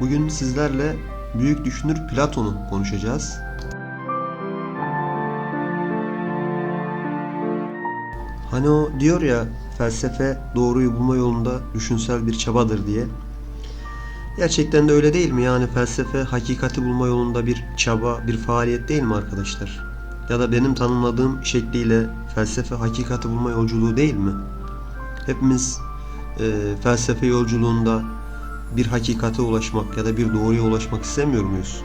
Bugün sizlerle büyük düşünür Platon'u konuşacağız. Hani o diyor ya felsefe doğruyu bulma yolunda düşünsel bir çabadır diye. Gerçekten de öyle değil mi? Yani felsefe hakikati bulma yolunda bir çaba, bir faaliyet değil mi arkadaşlar? Ya da benim tanımladığım şekliyle felsefe hakikati bulma yolculuğu değil mi? Hepimiz e, felsefe yolculuğunda bir hakikate ulaşmak ya da bir doğruya ulaşmak istemiyor muyuz?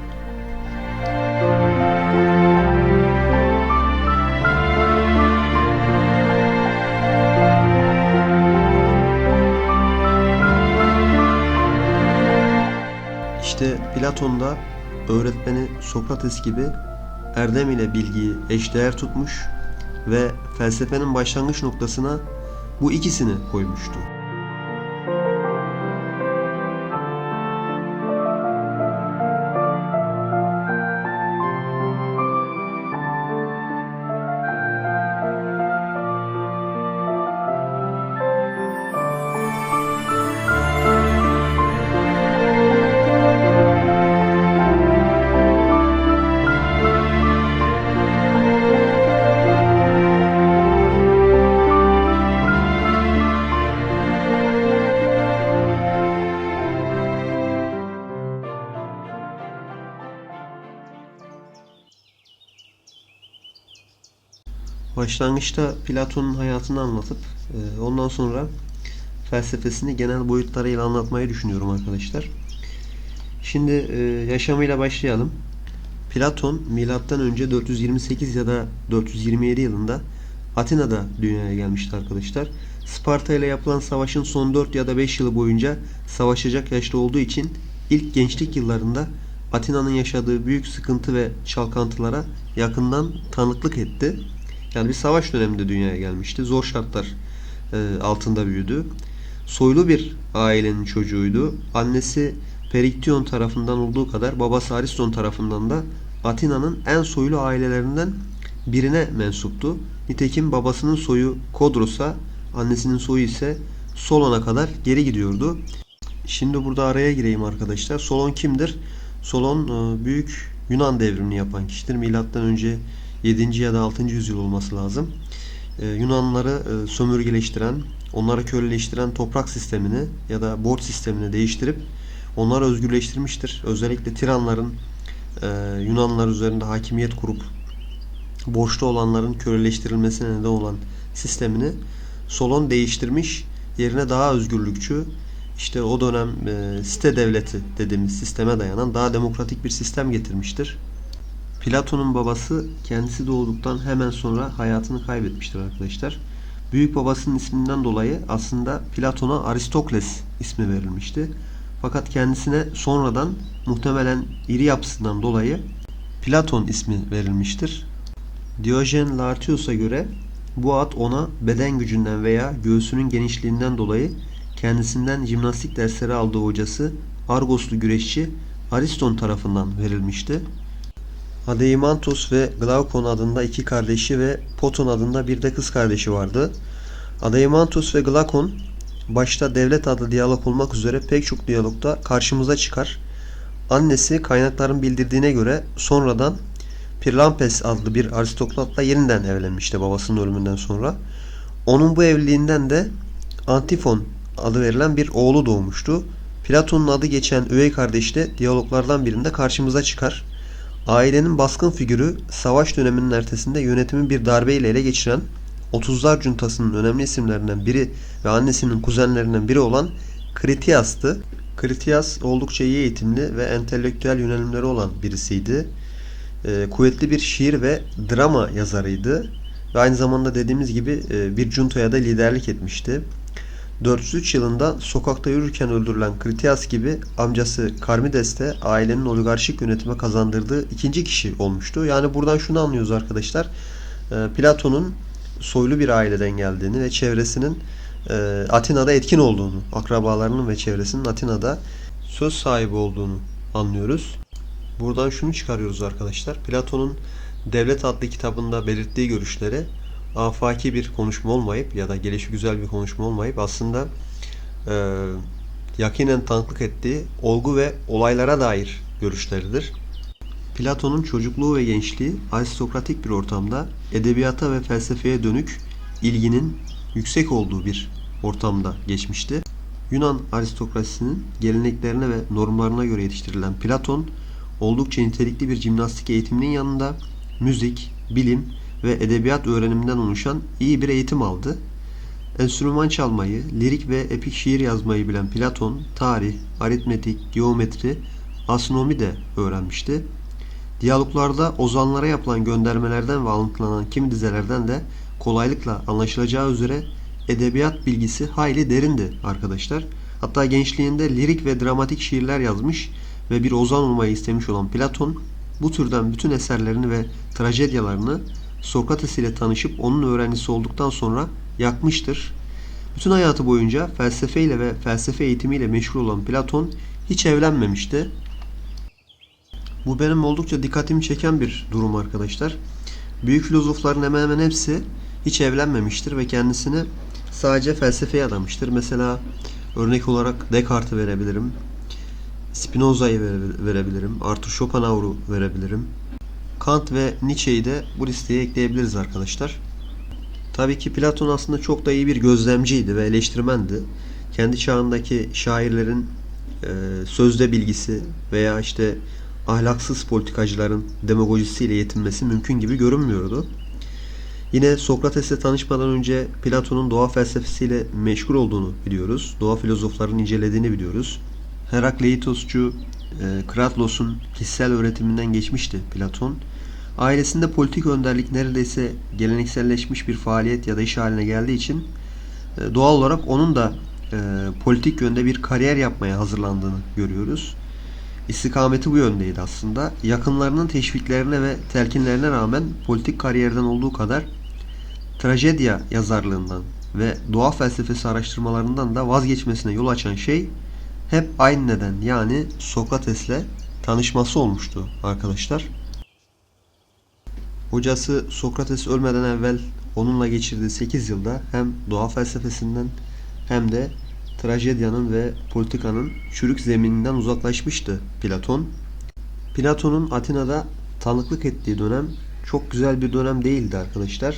İşte Platon da öğretmeni Sokrates gibi erdem ile bilgiyi eşdeğer tutmuş ve felsefenin başlangıç noktasına bu ikisini koymuştu. Başlangıçta Platon'un hayatını anlatıp e, ondan sonra felsefesini genel boyutlarıyla anlatmayı düşünüyorum arkadaşlar. Şimdi e, yaşamıyla başlayalım. Platon milattan önce 428 ya da 427 yılında Atina'da dünyaya gelmişti arkadaşlar. Sparta ile yapılan savaşın son 4 ya da 5 yılı boyunca savaşacak yaşta olduğu için ilk gençlik yıllarında Atina'nın yaşadığı büyük sıkıntı ve çalkantılara yakından tanıklık etti. Yani bir savaş döneminde dünyaya gelmişti. Zor şartlar e, altında büyüdü. Soylu bir ailenin çocuğuydu. Annesi Periktion tarafından olduğu kadar babası Ariston tarafından da Atina'nın en soylu ailelerinden birine mensuptu. Nitekim babasının soyu Kodros'a, annesinin soyu ise Solon'a kadar geri gidiyordu. Şimdi burada araya gireyim arkadaşlar. Solon kimdir? Solon e, büyük Yunan devrimini yapan kişidir. Milattan önce 7. ya da 6. yüzyıl olması lazım. Ee, e, sömürgeleştiren, onları köleleştiren toprak sistemini ya da borç sistemini değiştirip onları özgürleştirmiştir. Özellikle tiranların e, Yunanlılar üzerinde hakimiyet kurup borçlu olanların köleleştirilmesine neden olan sistemini Solon değiştirmiş. Yerine daha özgürlükçü, işte o dönem e, site devleti dediğimiz sisteme dayanan daha demokratik bir sistem getirmiştir. Platon'un babası kendisi doğduktan hemen sonra hayatını kaybetmiştir arkadaşlar. Büyük babasının isminden dolayı aslında Platon'a Aristokles ismi verilmişti. Fakat kendisine sonradan muhtemelen iri yapısından dolayı Platon ismi verilmiştir. Diyojen Laertius'a göre bu ad ona beden gücünden veya göğsünün genişliğinden dolayı kendisinden jimnastik dersleri aldığı hocası Argoslu güreşçi Ariston tarafından verilmişti. Adeimantus ve Glaukon adında iki kardeşi ve Poton adında bir de kız kardeşi vardı. Adeimantus ve Glaukon başta devlet adlı diyalog olmak üzere pek çok diyalogda karşımıza çıkar. Annesi kaynakların bildirdiğine göre sonradan Pirlampes adlı bir aristokratla yeniden evlenmişti babasının ölümünden sonra. Onun bu evliliğinden de Antifon adı verilen bir oğlu doğmuştu. Platon'un adı geçen üvey kardeş de diyaloglardan birinde karşımıza çıkar. Ailenin baskın figürü savaş döneminin ertesinde yönetimi bir darbeyle ele geçiren 30'lar cuntasının önemli isimlerinden biri ve annesinin kuzenlerinden biri olan Kritias'tı. Kritias oldukça iyi eğitimli ve entelektüel yönelimleri olan birisiydi. Ee, kuvvetli bir şiir ve drama yazarıydı. Ve aynı zamanda dediğimiz gibi e, bir juntoya da liderlik etmişti. 403 yılında sokakta yürürken öldürülen Kritias gibi amcası Karmides de ailenin oligarşik yönetime kazandırdığı ikinci kişi olmuştu. Yani buradan şunu anlıyoruz arkadaşlar. E, Platon'un soylu bir aileden geldiğini ve çevresinin e, Atina'da etkin olduğunu, akrabalarının ve çevresinin Atina'da söz sahibi olduğunu anlıyoruz. Buradan şunu çıkarıyoruz arkadaşlar. Platon'un Devlet adlı kitabında belirttiği görüşleri afaki bir konuşma olmayıp ya da gelişi güzel bir konuşma olmayıp aslında e, yakinen tanıklık ettiği olgu ve olaylara dair görüşleridir. Platon'un çocukluğu ve gençliği aristokratik bir ortamda edebiyata ve felsefeye dönük ilginin yüksek olduğu bir ortamda geçmişti. Yunan aristokrasisinin geleneklerine ve normlarına göre yetiştirilen Platon, oldukça nitelikli bir jimnastik eğitiminin yanında müzik, bilim ve edebiyat öğreniminden oluşan iyi bir eğitim aldı. Enstrüman çalmayı, lirik ve epik şiir yazmayı bilen Platon, tarih, aritmetik, geometri, astronomi de öğrenmişti. Diyaloglarda ozanlara yapılan göndermelerden ve alıntılanan kimi dizelerden de kolaylıkla anlaşılacağı üzere edebiyat bilgisi hayli derindi arkadaşlar. Hatta gençliğinde lirik ve dramatik şiirler yazmış ve bir ozan olmayı istemiş olan Platon bu türden bütün eserlerini ve trajedyalarını Sokrates ile tanışıp onun öğrencisi olduktan sonra yakmıştır. Bütün hayatı boyunca felsefeyle ve felsefe eğitimiyle meşgul olan Platon hiç evlenmemişti. Bu benim oldukça dikkatimi çeken bir durum arkadaşlar. Büyük filozofların hemen hemen hepsi hiç evlenmemiştir ve kendisini sadece felsefeye adamıştır. Mesela örnek olarak Descartes'i verebilirim. Spinoza'yı vere- verebilirim. Arthur Schopenhauer'u verebilirim. Kant ve Nietzsche'yi de bu listeye ekleyebiliriz arkadaşlar. Tabii ki Platon aslında çok da iyi bir gözlemciydi ve eleştirmendi. Kendi çağındaki şairlerin e, sözde bilgisi veya işte ahlaksız politikacıların demagojisiyle yetinmesi mümkün gibi görünmüyordu. Yine Sokrates'le tanışmadan önce Platon'un doğa felsefesiyle meşgul olduğunu biliyoruz. Doğa filozoflarının incelediğini biliyoruz. Herakleitosçu e, Kratlos'un kişisel öğretiminden geçmişti Platon. Ailesinde politik önderlik neredeyse gelenekselleşmiş bir faaliyet ya da iş haline geldiği için e, doğal olarak onun da e, politik yönde bir kariyer yapmaya hazırlandığını görüyoruz. İstikameti bu yöndeydi aslında. Yakınlarının teşviklerine ve telkinlerine rağmen politik kariyerden olduğu kadar trajedya yazarlığından ve doğa felsefesi araştırmalarından da vazgeçmesine yol açan şey hep aynı neden yani Sokrates'le tanışması olmuştu arkadaşlar. Hocası Sokrates ölmeden evvel onunla geçirdiği 8 yılda hem doğa felsefesinden hem de trajedyanın ve politikanın çürük zemininden uzaklaşmıştı Platon. Platon'un Atina'da tanıklık ettiği dönem çok güzel bir dönem değildi arkadaşlar.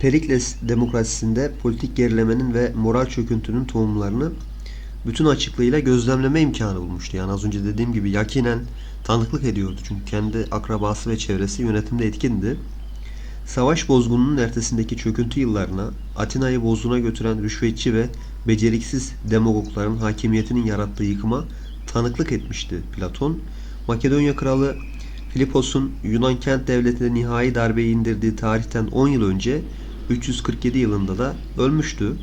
Perikles demokrasisinde politik gerilemenin ve moral çöküntünün tohumlarını bütün açıklığıyla gözlemleme imkanı bulmuştu. Yani az önce dediğim gibi yakinen tanıklık ediyordu. Çünkü kendi akrabası ve çevresi yönetimde etkindi. Savaş bozgununun ertesindeki çöküntü yıllarına Atina'yı bozguna götüren rüşvetçi ve beceriksiz demagogların hakimiyetinin yarattığı yıkıma tanıklık etmişti Platon. Makedonya kralı Filipos'un Yunan kent devletine nihai darbeyi indirdiği tarihten 10 yıl önce 347 yılında da ölmüştü.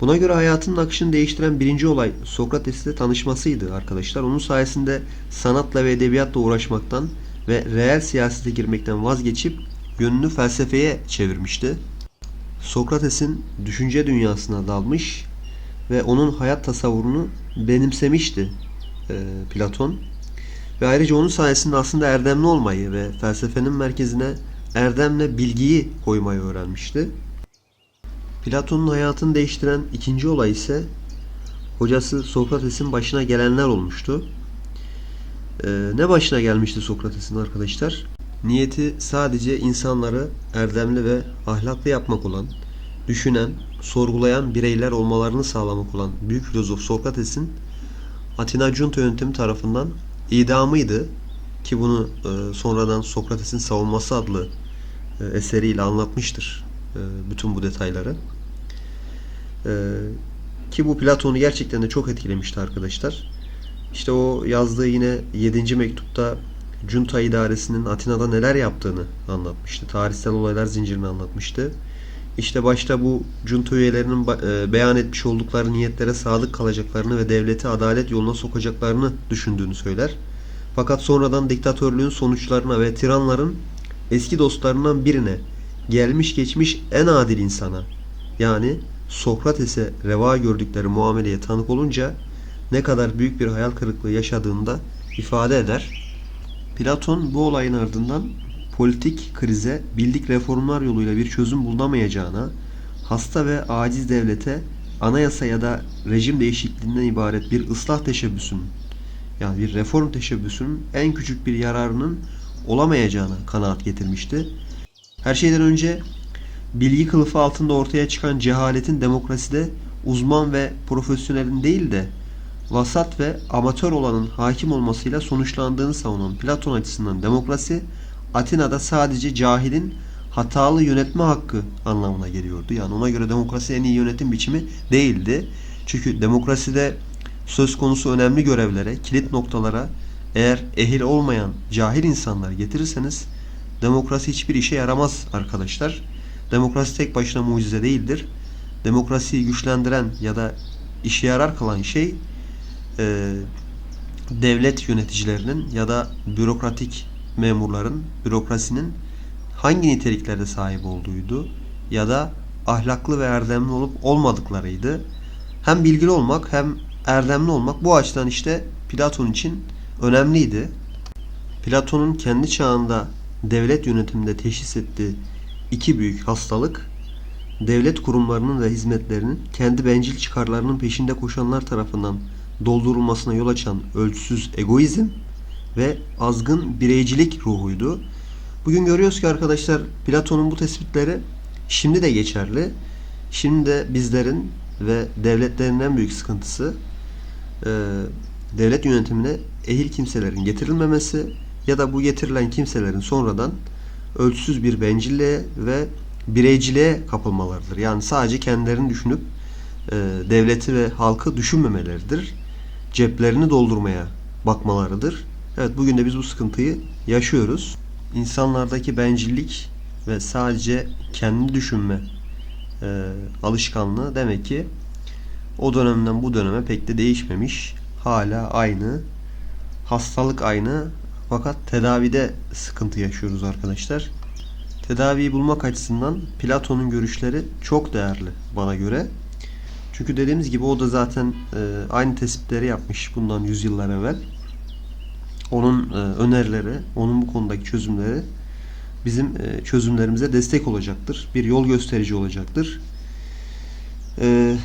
Buna göre hayatının akışını değiştiren birinci olay Sokrates'le tanışmasıydı arkadaşlar. Onun sayesinde sanatla ve edebiyatla uğraşmaktan ve reel siyasete girmekten vazgeçip yönünü felsefeye çevirmişti. Sokrates'in düşünce dünyasına dalmış ve onun hayat tasavvurunu benimsemişti e, Platon. Ve ayrıca onun sayesinde aslında erdemli olmayı ve felsefenin merkezine erdemle bilgiyi koymayı öğrenmişti. Platon'un hayatını değiştiren ikinci olay ise hocası Sokrates'in başına gelenler olmuştu. Ee, ne başına gelmişti Sokrates'in arkadaşlar? Niyeti sadece insanları erdemli ve ahlaklı yapmak olan, düşünen, sorgulayan bireyler olmalarını sağlamak olan büyük filozof Sokrates'in Atina Junta yöntemi tarafından idamıydı. Ki bunu e, sonradan Sokrates'in Savunması adlı e, eseriyle anlatmıştır bütün bu detayları. E, ki bu Platon'u gerçekten de çok etkilemişti arkadaşlar. İşte o yazdığı yine 7. mektupta Junta idaresinin Atina'da neler yaptığını anlatmıştı. Tarihsel olaylar zincirini anlatmıştı. İşte başta bu junta üyelerinin e, beyan etmiş oldukları niyetlere sadık kalacaklarını ve devleti adalet yoluna sokacaklarını düşündüğünü söyler. Fakat sonradan diktatörlüğün sonuçlarına ve tiranların eski dostlarından birine gelmiş geçmiş en adil insana yani Sokrates'e reva gördükleri muameleye tanık olunca ne kadar büyük bir hayal kırıklığı yaşadığını da ifade eder. Platon bu olayın ardından politik krize bildik reformlar yoluyla bir çözüm bulunamayacağına, hasta ve aciz devlete anayasa ya da rejim değişikliğinden ibaret bir ıslah teşebbüsünün yani bir reform teşebbüsünün en küçük bir yararının olamayacağına kanaat getirmişti. Her şeyden önce bilgi kılıfı altında ortaya çıkan cehaletin demokraside uzman ve profesyonelin değil de vasat ve amatör olanın hakim olmasıyla sonuçlandığını savunan Platon açısından demokrasi Atina'da sadece cahilin hatalı yönetme hakkı anlamına geliyordu. Yani ona göre demokrasi en iyi yönetim biçimi değildi. Çünkü demokraside söz konusu önemli görevlere, kilit noktalara eğer ehil olmayan cahil insanlar getirirseniz demokrasi hiçbir işe yaramaz arkadaşlar. Demokrasi tek başına mucize değildir. Demokrasiyi güçlendiren ya da işe yarar kılan şey e, devlet yöneticilerinin ya da bürokratik memurların, bürokrasinin hangi niteliklerde sahip olduğuydu ya da ahlaklı ve erdemli olup olmadıklarıydı. Hem bilgili olmak hem erdemli olmak bu açıdan işte Platon için önemliydi. Platon'un kendi çağında devlet yönetiminde teşhis ettiği iki büyük hastalık devlet kurumlarının ve hizmetlerinin kendi bencil çıkarlarının peşinde koşanlar tarafından doldurulmasına yol açan ölçüsüz egoizm ve azgın bireycilik ruhuydu. Bugün görüyoruz ki arkadaşlar Platon'un bu tespitleri şimdi de geçerli. Şimdi de bizlerin ve devletlerin en büyük sıkıntısı e, devlet yönetimine ehil kimselerin getirilmemesi ya da bu getirilen kimselerin sonradan ölçüsüz bir bencilliğe ve bireyciliğe kapılmalarıdır. Yani sadece kendilerini düşünüp e, devleti ve halkı düşünmemeleridir. Ceplerini doldurmaya bakmalarıdır. Evet bugün de biz bu sıkıntıyı yaşıyoruz. İnsanlardaki bencillik ve sadece kendi düşünme e, alışkanlığı demek ki o dönemden bu döneme pek de değişmemiş. Hala aynı. Hastalık aynı. Fakat tedavide sıkıntı yaşıyoruz arkadaşlar. Tedaviyi bulmak açısından Platon'un görüşleri çok değerli bana göre. Çünkü dediğimiz gibi o da zaten e, aynı tespitleri yapmış bundan yüzyıllar evvel. Onun e, önerileri, onun bu konudaki çözümleri bizim e, çözümlerimize destek olacaktır. Bir yol gösterici olacaktır. E,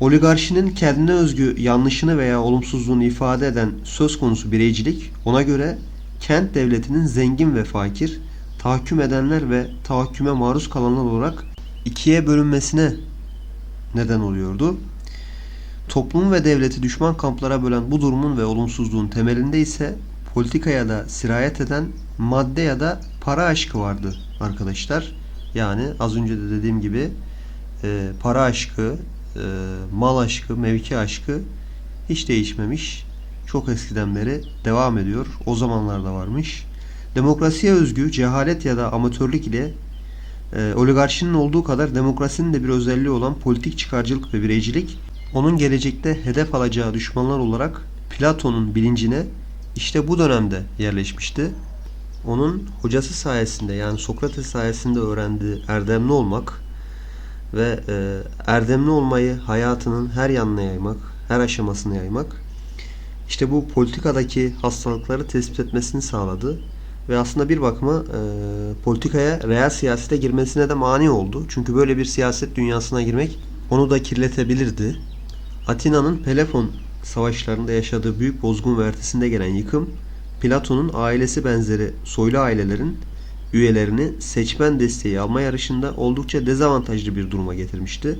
oligarşinin kendine özgü yanlışını veya olumsuzluğunu ifade eden söz konusu bireycilik ona göre kent devletinin zengin ve fakir, tahakküm edenler ve tahakküme maruz kalanlar olarak ikiye bölünmesine neden oluyordu. Toplumu ve devleti düşman kamplara bölen bu durumun ve olumsuzluğun temelinde ise politikaya da sirayet eden madde ya da para aşkı vardı arkadaşlar. Yani az önce de dediğim gibi e, para aşkı, e, mal aşkı, mevki aşkı hiç değişmemiş. Çok eskiden beri devam ediyor. O zamanlarda varmış. Demokrasiye özgü cehalet ya da amatörlük ile e, oligarşinin olduğu kadar demokrasinin de bir özelliği olan politik çıkarcılık ve bireycilik onun gelecekte hedef alacağı düşmanlar olarak Platon'un bilincine işte bu dönemde yerleşmişti. Onun hocası sayesinde yani Sokrates sayesinde öğrendiği erdemli olmak ve e, erdemli olmayı hayatının her yanına yaymak, her aşamasına yaymak işte bu politikadaki hastalıkları tespit etmesini sağladı. Ve aslında bir bakıma e, politikaya, real siyasete girmesine de mani oldu. Çünkü böyle bir siyaset dünyasına girmek onu da kirletebilirdi. Atina'nın Pelefon savaşlarında yaşadığı büyük bozgun ve gelen yıkım, Platon'un ailesi benzeri soylu ailelerin üyelerini seçmen desteği alma yarışında oldukça dezavantajlı bir duruma getirmişti.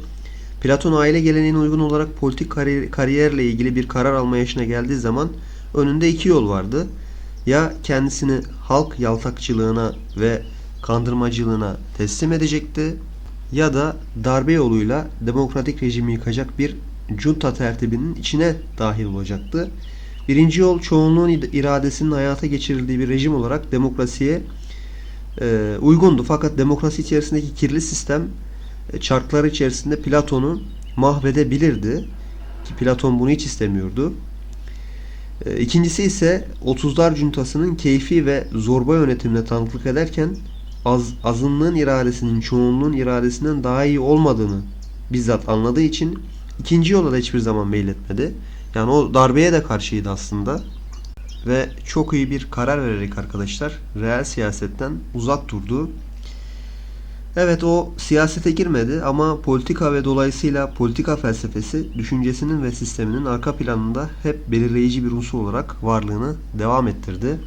Platon aile geleneğine uygun olarak politik kariyer, kariyerle ilgili bir karar alma yaşına geldiği zaman önünde iki yol vardı. Ya kendisini halk yaltakçılığına ve kandırmacılığına teslim edecekti ya da darbe yoluyla demokratik rejimi yıkacak bir junta tertibinin içine dahil olacaktı. Birinci yol çoğunluğun iradesinin hayata geçirildiği bir rejim olarak demokrasiye e, uygundu. Fakat demokrasi içerisindeki kirli sistem e, çarkları içerisinde Platon'u mahvedebilirdi. Ki Platon bunu hiç istemiyordu. E, ikincisi ise 30'lar cuntasının keyfi ve zorba yönetimine tanıklık ederken az, azınlığın iradesinin çoğunluğun iradesinden daha iyi olmadığını bizzat anladığı için ikinci yola da hiçbir zaman meyletmedi. Yani o darbeye de karşıydı aslında. Ve çok iyi bir karar vererek arkadaşlar reel siyasetten uzak durdu. Evet o siyasete girmedi ama politika ve dolayısıyla politika felsefesi düşüncesinin ve sisteminin arka planında hep belirleyici bir unsur olarak varlığını devam ettirdi.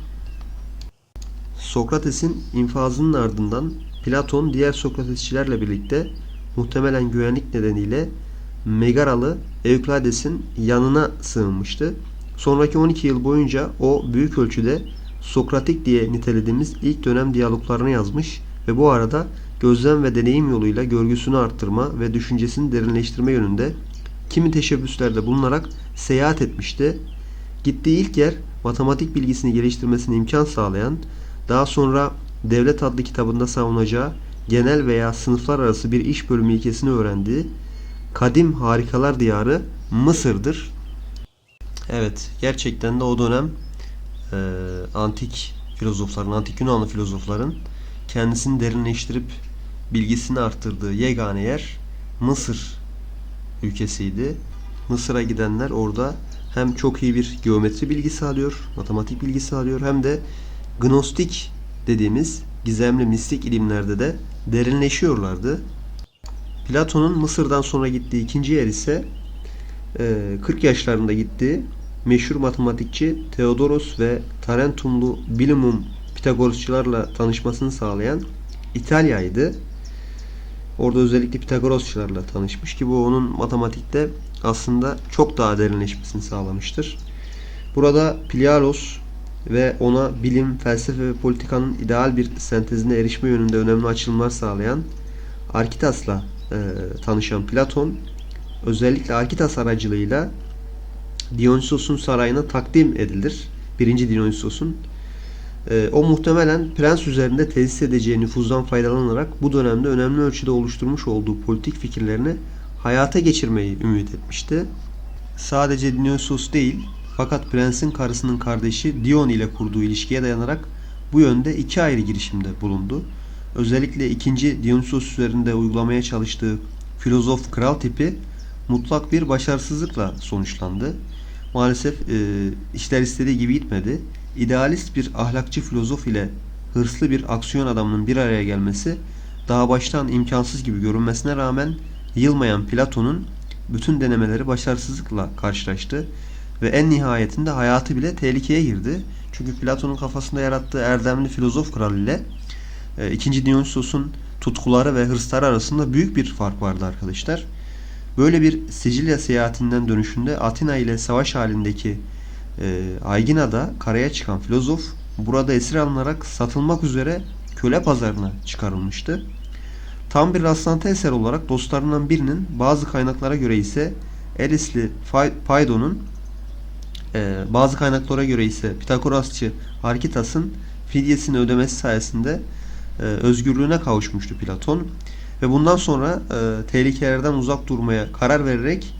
Sokrates'in infazının ardından Platon diğer Sokratesçilerle birlikte muhtemelen güvenlik nedeniyle Megaralı Evklades'in yanına sığınmıştı. Sonraki 12 yıl boyunca o büyük ölçüde Sokratik diye nitelediğimiz ilk dönem diyaloglarını yazmış ve bu arada gözlem ve deneyim yoluyla görgüsünü arttırma ve düşüncesini derinleştirme yönünde kimi teşebbüslerde bulunarak seyahat etmişti. Gittiği ilk yer matematik bilgisini geliştirmesine imkan sağlayan, daha sonra Devlet adlı kitabında savunacağı genel veya sınıflar arası bir iş bölümü ilkesini öğrendiği kadim harikalar diyarı Mısır'dır. Evet, gerçekten de o dönem e, antik filozofların, antik Yunanlı filozofların kendisini derinleştirip bilgisini arttırdığı yegane yer Mısır ülkesiydi. Mısır'a gidenler orada hem çok iyi bir geometri bilgisi alıyor, matematik bilgisi alıyor hem de gnostik dediğimiz gizemli mistik ilimlerde de derinleşiyorlardı. Platon'un Mısır'dan sonra gittiği ikinci yer ise 40 yaşlarında gittiği meşhur matematikçi Theodoros ve Tarentumlu bilimum Pitagorosçularla tanışmasını sağlayan İtalya'ydı. Orada özellikle Pitagorosçularla tanışmış ki bu onun matematikte aslında çok daha derinleşmesini sağlamıştır. Burada Plialos ve ona bilim, felsefe ve politikanın ideal bir sentezine erişme yönünde önemli açılımlar sağlayan Arkitas'la e, tanışan Platon özellikle Arkitas aracılığıyla Dionysos'un sarayına takdim edilir. Birinci Dionysos'un. E, o muhtemelen prens üzerinde tesis edeceği nüfuzdan faydalanarak bu dönemde önemli ölçüde oluşturmuş olduğu politik fikirlerini hayata geçirmeyi ümit etmişti. Sadece Dionysos değil, fakat prensin karısının kardeşi Dion ile kurduğu ilişkiye dayanarak bu yönde iki ayrı girişimde bulundu. Özellikle ikinci Dionysos üzerinde uygulamaya çalıştığı filozof kral tipi mutlak bir başarısızlıkla sonuçlandı. Maalesef e, işler istediği gibi gitmedi. İdealist bir ahlakçı filozof ile hırslı bir aksiyon adamının bir araya gelmesi daha baştan imkansız gibi görünmesine rağmen yılmayan Platon'un bütün denemeleri başarısızlıkla karşılaştı ve en nihayetinde hayatı bile tehlikeye girdi. Çünkü Platon'un kafasında yarattığı erdemli filozof kral ile e, ikinci Dionysos'un tutkuları ve hırsları arasında büyük bir fark vardı arkadaşlar. Böyle bir Sicilya seyahatinden dönüşünde Atina ile savaş halindeki e, Aygina'da karaya çıkan filozof burada esir alınarak satılmak üzere köle pazarına çıkarılmıştı. Tam bir rastlantı eser olarak dostlarından birinin bazı kaynaklara göre ise Elisli Paydon'un e, bazı kaynaklara göre ise Pitagorasçı Arkitas'ın fidyesini ödemesi sayesinde e, özgürlüğüne kavuşmuştu Platon. Ve bundan sonra e, tehlikelerden uzak durmaya karar vererek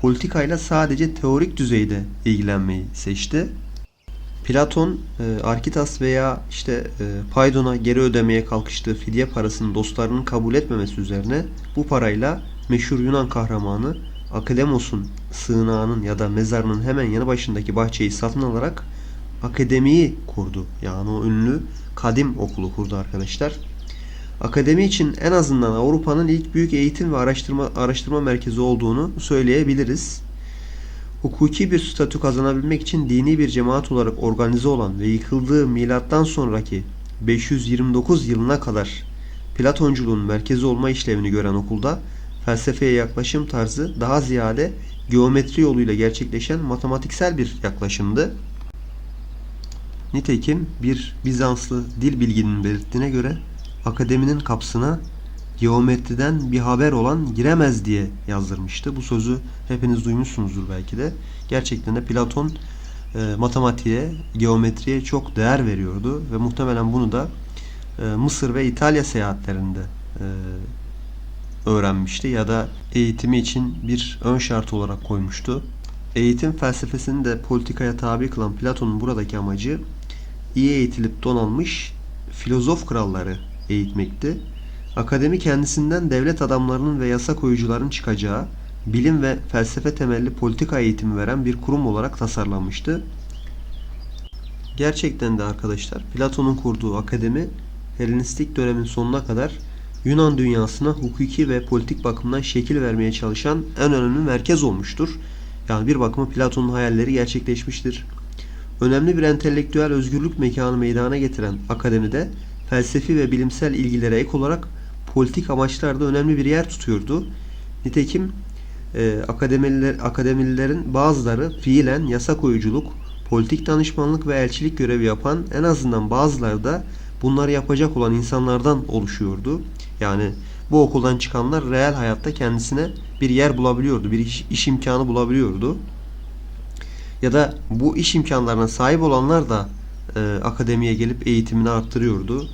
politikayla sadece teorik düzeyde ilgilenmeyi seçti. Platon, e, Arkitas veya işte e, Paydon'a geri ödemeye kalkıştığı fidye parasını dostlarının kabul etmemesi üzerine bu parayla meşhur Yunan kahramanı Akademos'un sığınağının ya da mezarının hemen yanı başındaki bahçeyi satın alarak akademiyi kurdu. Yani o ünlü kadim okulu kurdu arkadaşlar. Akademi için en azından Avrupa'nın ilk büyük eğitim ve araştırma araştırma merkezi olduğunu söyleyebiliriz. Hukuki bir statü kazanabilmek için dini bir cemaat olarak organize olan ve yıkıldığı milattan sonraki 529 yılına kadar Platonculuğun merkezi olma işlevini gören okulda felsefeye yaklaşım tarzı daha ziyade geometri yoluyla gerçekleşen matematiksel bir yaklaşımdı. Nitekim bir Bizanslı dil bilginin belirttiğine göre akademinin kapsına geometriden bir haber olan giremez diye yazdırmıştı. Bu sözü hepiniz duymuşsunuzdur belki de. Gerçekten de Platon e, matematiğe, geometriye çok değer veriyordu ve muhtemelen bunu da e, Mısır ve İtalya seyahatlerinde e, öğrenmişti ya da eğitimi için bir ön şart olarak koymuştu. Eğitim felsefesini de politikaya tabi kılan Platon'un buradaki amacı iyi eğitilip donanmış filozof kralları eğitmekti. Akademi kendisinden devlet adamlarının ve yasa koyucuların çıkacağı bilim ve felsefe temelli politika eğitimi veren bir kurum olarak tasarlanmıştı. Gerçekten de arkadaşlar Platon'un kurduğu akademi Helenistik dönemin sonuna kadar Yunan dünyasına hukuki ve politik bakımdan şekil vermeye çalışan en önemli merkez olmuştur. Yani bir bakıma Platon'un hayalleri gerçekleşmiştir. Önemli bir entelektüel özgürlük mekanı meydana getiren akademide felsefi ve bilimsel ilgilere ek olarak politik amaçlarda önemli bir yer tutuyordu. Nitekim e, akademililer, akademililerin bazıları fiilen yasa koyuculuk, politik danışmanlık ve elçilik görevi yapan en azından bazıları da bunları yapacak olan insanlardan oluşuyordu. Yani bu okuldan çıkanlar reel hayatta kendisine bir yer bulabiliyordu, bir iş, iş imkanı bulabiliyordu. Ya da bu iş imkanlarına sahip olanlar da e, akademiye gelip eğitimini arttırıyordu.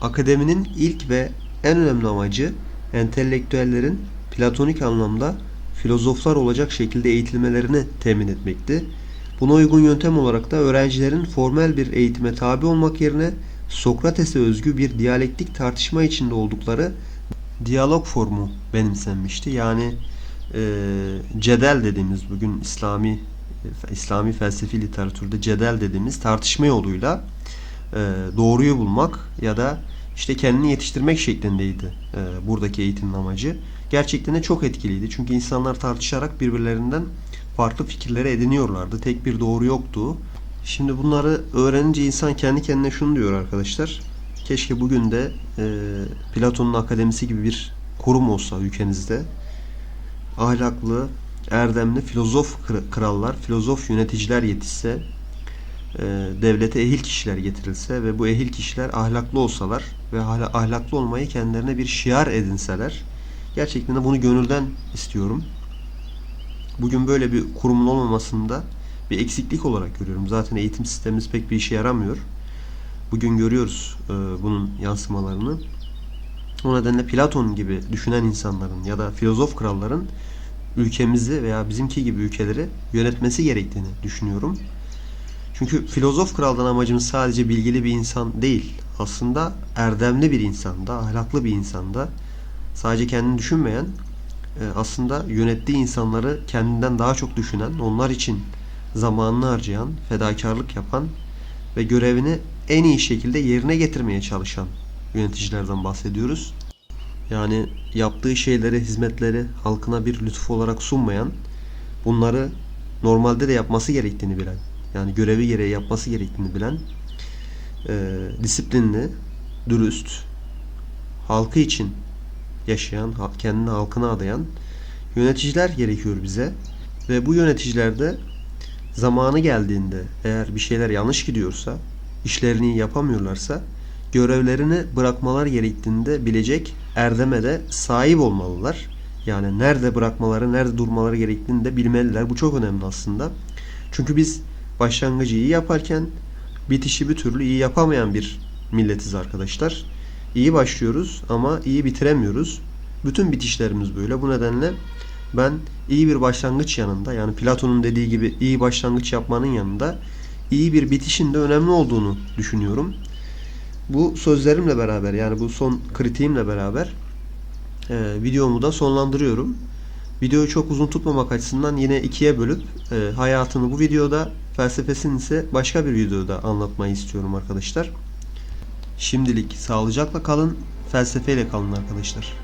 Akademinin ilk ve en önemli amacı entelektüellerin platonik anlamda filozoflar olacak şekilde eğitilmelerini temin etmekti. Buna uygun yöntem olarak da öğrencilerin formel bir eğitime tabi olmak yerine Sokrates'e özgü bir diyalektik tartışma içinde oldukları diyalog formu benimsenmişti. Yani e, cedel dediğimiz bugün İslami İslami felsefi literatürde cedel dediğimiz tartışma yoluyla e, doğruyu bulmak ya da işte kendini yetiştirmek şeklindeydi e, buradaki eğitimin amacı. Gerçekten de çok etkiliydi. Çünkü insanlar tartışarak birbirlerinden farklı fikirleri ediniyorlardı. Tek bir doğru yoktu. Şimdi bunları öğrenince insan kendi kendine şunu diyor arkadaşlar. Keşke bugün de e, Platon'un akademisi gibi bir kurum olsa ülkenizde. Ahlaklı, erdemli filozof krallar, filozof yöneticiler yetişse, e, devlete ehil kişiler getirilse ve bu ehil kişiler ahlaklı olsalar ve ahlaklı olmayı kendilerine bir şiar edinseler, gerçekten de bunu gönülden istiyorum. Bugün böyle bir kurumun olmamasında bir eksiklik olarak görüyorum. Zaten eğitim sistemimiz pek bir işe yaramıyor. Bugün görüyoruz e, bunun yansımalarını. O nedenle Platon gibi düşünen insanların ya da filozof kralların ülkemizi veya bizimki gibi ülkeleri yönetmesi gerektiğini düşünüyorum. Çünkü filozof kraldan amacımız sadece bilgili bir insan değil. Aslında erdemli bir insanda, ahlaklı bir insanda, sadece kendini düşünmeyen, e, aslında yönettiği insanları kendinden daha çok düşünen, onlar için zamanını harcayan, fedakarlık yapan ve görevini en iyi şekilde yerine getirmeye çalışan yöneticilerden bahsediyoruz. Yani yaptığı şeyleri, hizmetleri halkına bir lütuf olarak sunmayan, bunları normalde de yapması gerektiğini bilen, yani görevi gereği yapması gerektiğini bilen, e, disiplinli, dürüst, halkı için yaşayan, kendini halkına adayan yöneticiler gerekiyor bize. Ve bu yöneticiler de zamanı geldiğinde eğer bir şeyler yanlış gidiyorsa, işlerini yapamıyorlarsa görevlerini bırakmalar gerektiğinde bilecek erdeme de sahip olmalılar. Yani nerede bırakmaları, nerede durmaları gerektiğini de bilmeliler. Bu çok önemli aslında. Çünkü biz başlangıcı iyi yaparken bitişi bir türlü iyi yapamayan bir milletiz arkadaşlar. İyi başlıyoruz ama iyi bitiremiyoruz. Bütün bitişlerimiz böyle. Bu nedenle ben iyi bir başlangıç yanında yani Platon'un dediği gibi iyi başlangıç yapmanın yanında iyi bir bitişin de önemli olduğunu düşünüyorum. Bu sözlerimle beraber yani bu son kritiğimle beraber e, videomu da sonlandırıyorum. Videoyu çok uzun tutmamak açısından yine ikiye bölüp e, hayatını bu videoda felsefesini ise başka bir videoda anlatmayı istiyorum arkadaşlar. Şimdilik sağlıcakla kalın, felsefeyle kalın arkadaşlar.